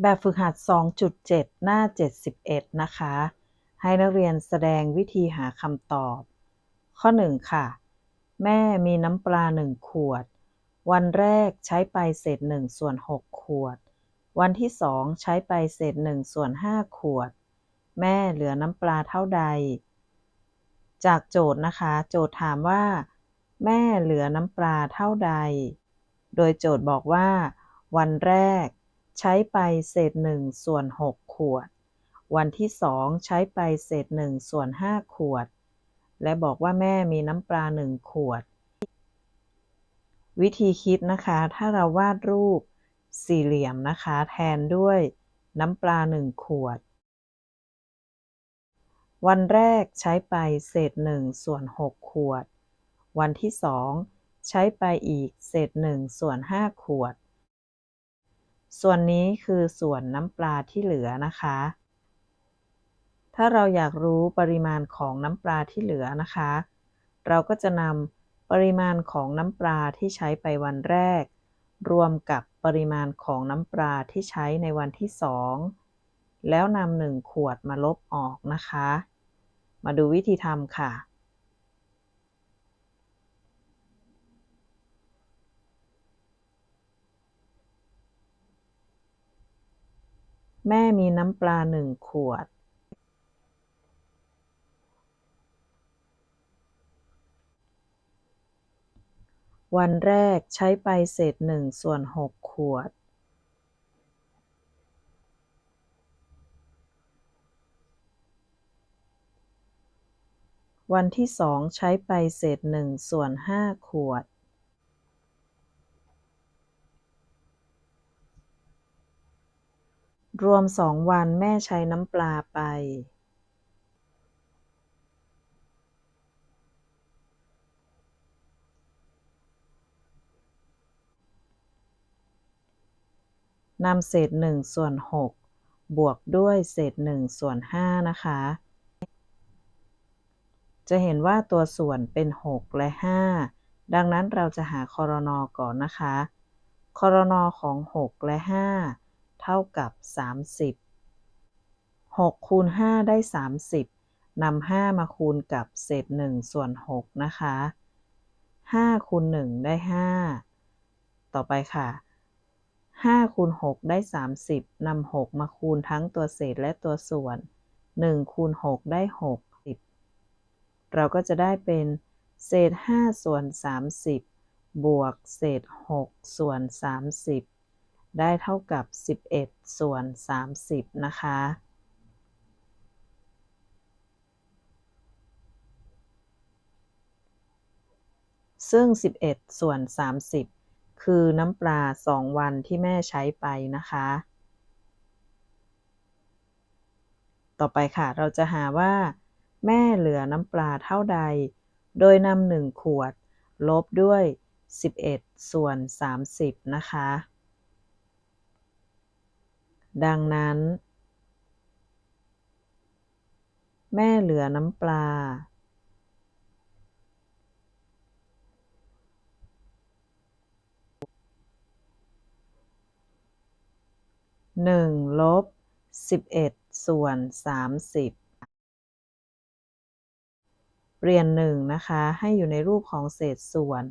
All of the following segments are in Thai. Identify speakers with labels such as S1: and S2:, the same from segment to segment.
S1: แบบฝึกหัด 2.7 หน้า 71 นะคะ ให้นักเรียนแสดงวิธีหาคำตอบ ข้อ 1 ค่ะ แม่มีน้ำปลา 1 ขวด วันแรกใช้ไปเศษ1ส่วน 6 ขวด วันที่ 2 ใช้ไปเศษ1ส่วน 5 ขวด แม่เหลือน้ำปลาเท่าใด จากโจทย์นะคะ โจทย์ถามว่า แม่เหลือน้ำปลาเท่าใด โดยโจทย์บอกว่า วันแรก ใช้ไปเศษหนึ่งส่วนหกขวด วันที่สองใช้ไปเศษหนึ่งส่วนห้าขวด และบอกว่าแม่มีน้ำปลาหนึ่งขวด วิธีคิดนะคะ ถ้าเราวาดรูปสี่เหลี่ยมนะคะ แทนด้วยน้ำปลาหนึ่งขวด วันแรกใช้ไปเศษหนึ่งส่วนหกขวด วันที่สองใช้ไปอีกเศษหนึ่งส่วนห้าขวด ส่วนนี้คือส่วนน้ำปลาที่เหลือนะคะ ถ้าเราอยากรู้ปริมาณของน้ำปลาที่เหลือนะคะ เราก็จะนำปริมาณของน้ำปลาที่ใช้ไปวันแรก รวมกับปริมาณของน้ำปลาที่ใช้ในวันที่สองแล้วนำหนึ่งขวดมาลบออกนะคะ มาดูวิธีทำค่ะ แม่มีน้ำปลาหนึ่งขวดวันแรกใช้ไปเศษหนึ่งส่วนหกขวด วันที่สองใช้ไปเศษหนึ่งส่วนห้าขวด รวมสองวันแม่ใช้น้ำปลาไปนำเศษหนึ่งส่วนหกบวกด้วยเศษหนึ่งส่วนห้านะคะ จะเห็นว่าตัวส่วนเป็น 6 และ 5 ดังนั้นเราจะหาคอรนอก่อนนะคะ คอรนอของ 6 และ 5 เท่ากับ 30 6คูณ5ได้ 30นำ5มาคูณกับเศษ1ส่วน6นะคะ5คูณ1ได้ 5 ต่อไปค่ะ5คูณ6ได้ 30นำ6มาคูณทั้งตัวเศษและตัวส่วน 1คูณ6ได้60เราก็จะได้เป็นเศษ 5 ส่วน 30 บวกเศษ 6 ส่วน 30 ได้เท่ากับ 11 ส่วน 30 นะคะ ซึ่ง 11 ส่วน 30 คือน้ำปลา 2 วันที่แม่ใช้ไปนะคะ ต่อไปค่ะ เราจะหาว่าแม่เหลือน้ำปลาเท่าใด โดยนำหนึ่งขวด ลบด้วย 11 ส่วน 30 นะคะ ดังนั้น แม่เหลือน้ำปลา หนึ่งลบสิบเอ็ดส่วนสามสิบเปลี่ยนหนึ่งนะคะให้อยู่ในรูปของเศษส่วน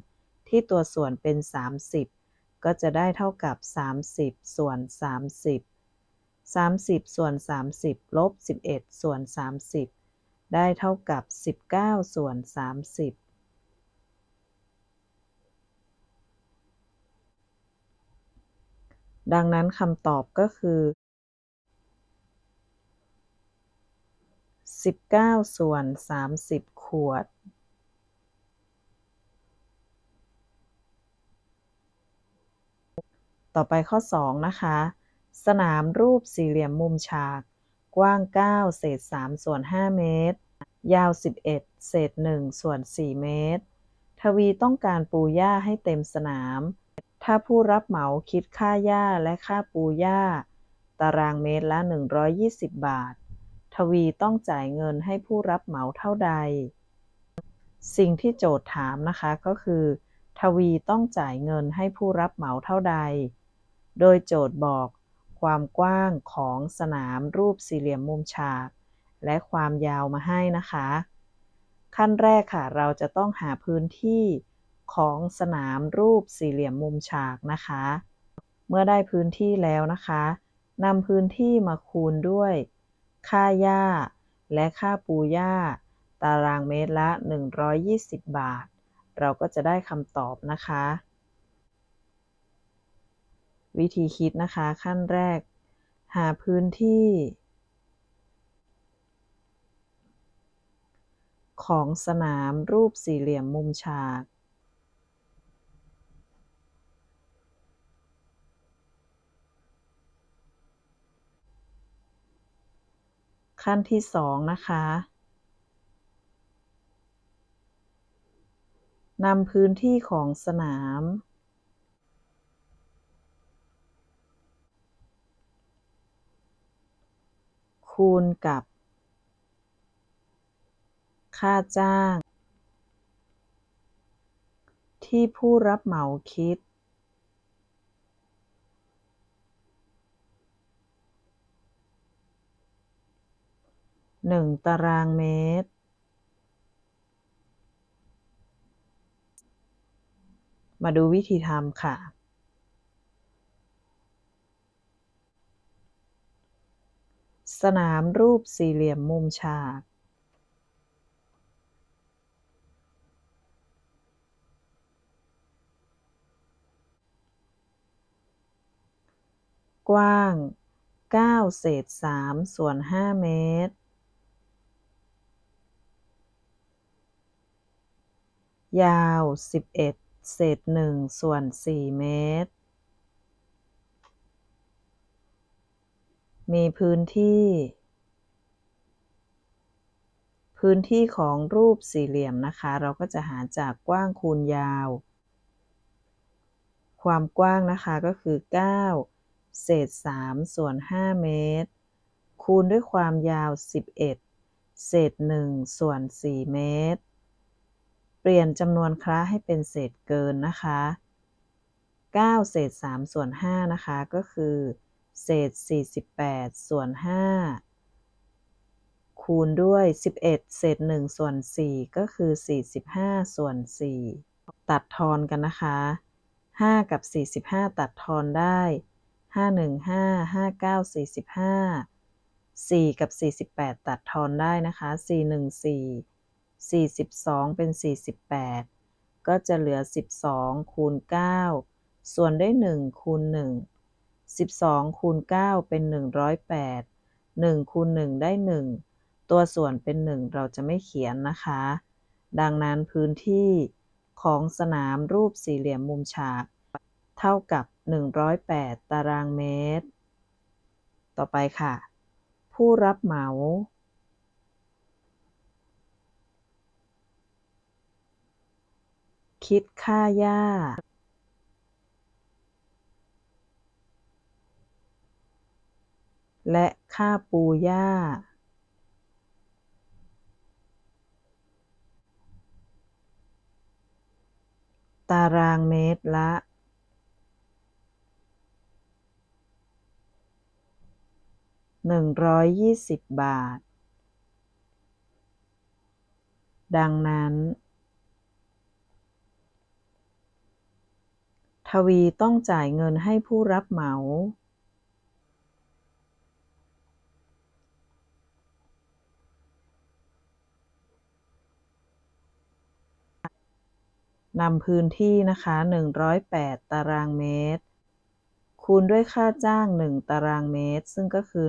S1: ที่ตัวส่วนเป็น 30 ก็จะได้เท่ากับ 30 ส่วน 30 30 ส่วน 30 ลบ 11 ส่วน 30 ได้เท่ากับ 19 ส่วน 30ดังนั้นคำตอบก็คือ 19 ส่วน 30 ขวด ต่อไปข้อ 2 นะคะ สนามรูปสี่เหลี่ยมมุมฉาก กว้าง 9 เศษ 3 ส่วน 5 เมตร ยาว 11 เศษ 1 ส่วน 4 เมตร ทวีต้องการปูหญ้าให้เต็มสนาม ถ้าผู้รับเหมาคิดค่าหญ้าและค่าปูหญ้า ตารางเมตรละ 120 บาท ทวีต้องจ่ายเงินให้ผู้รับเหมาเท่าใด สิ่งที่โจทย์ถามนะคะก็คือ ทวีต้องจ่ายเงินให้ผู้รับเหมาเท่าใด โดยโจทย์บอก ความกว้างของสนามรูปสี่เหลี่ยมมุมฉาก และความยาวมาให้นะคะ ขั้นแรกค่ะ เราจะต้องหาพื้นที่ของสนามรูปสี่เหลี่ยมมุมฉากนะคะ เมื่อได้พื้นที่แล้วนะคะนำพื้นที่มาคูณด้วย ค่าหญ้า และค่าปูหญ้า ตารางเมตรละ 120 บาท เราก็จะได้คำตอบนะคะ วิธีคิดนะคะ ขั้นแรก หาพื้นที่ ของสนามรูปสี่เหลี่ยมมุมฉาก ขั้นที่สองนะคะนำพื้นที่ของสนาม คูณกับ ค่าจ้าง ที่ผู้รับเหมาคิด หนึ่งตารางเมตร มาดูวิธีทำค่ะ สนามรูปสี่เหลี่ยมมุมฉากกว้าง 9 เศษ 3 ส่วน 5 เมตร ยาว 11 เศษ 1 ส่วน 4 เมตร มีพื้นที่ พื้นที่ของรูปสี่เหลี่ยมนะคะ เราก็จะหาจากกว้างคูณยาว ความกว้างนะคะก็คือ 9 เศษ 3 ส่วน 5 เมตร คูณด้วยความยาว 11 เศษ 1 ส่วน 4 เมตร เปลี่ยนจำนวนคระให้เป็นเศษเกินนะคะ 9 เศษ 3 ส่วน 5 นะคะก็คือ เศษ 48 ส่วน 5 คูณด้วย 11 เศษ 1 ส่วน 4 ก็คือ 45 ส่วน 4 ตัดทอนกันนะคะ 5 กับ 45 ตัดทอนได้ 5 1 5 5 9 45 4 กับ 48 ตัดทอนได้นะคะ 4 1 4 42 เป็น 48 ก็จะเหลือ 12 คูณ 9 ส่วนด้วย 1 คูณ 1 12คูณ9เป็น 108 1คูณ1ได้ 1 ตัวส่วนเป็น 1 เราจะไม่เขียนนะคะ ดังนั้นพื้นที่ของสนามรูปสี่เหลี่ยมมุมฉาก เท่ากับ 108 ตารางเมตร ต่อไปค่ะ ผู้รับเหมาคิดค่าหญ้า และค่าปูหญ้า ตารางเมตรละ หนึ่งร้อยยี่สิบบาท ดังนั้น ทวีต้องจ่ายเงินให้ผู้รับเหมา นำพื้นที่นะคะ 108 ตารางเมตร คูณด้วยค่าจ้าง 1 ตารางเมตร ซึ่งก็คือ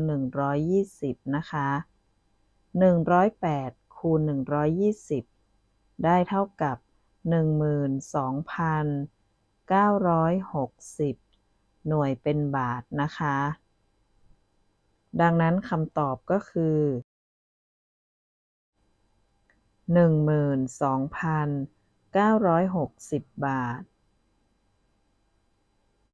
S1: 120 นะคะ 108 คูณ 120 ได้เท่ากับ 12,960 หน่วยเป็นบาทนะคะ ดังนั้นคำตอบก็คือ 960 บาท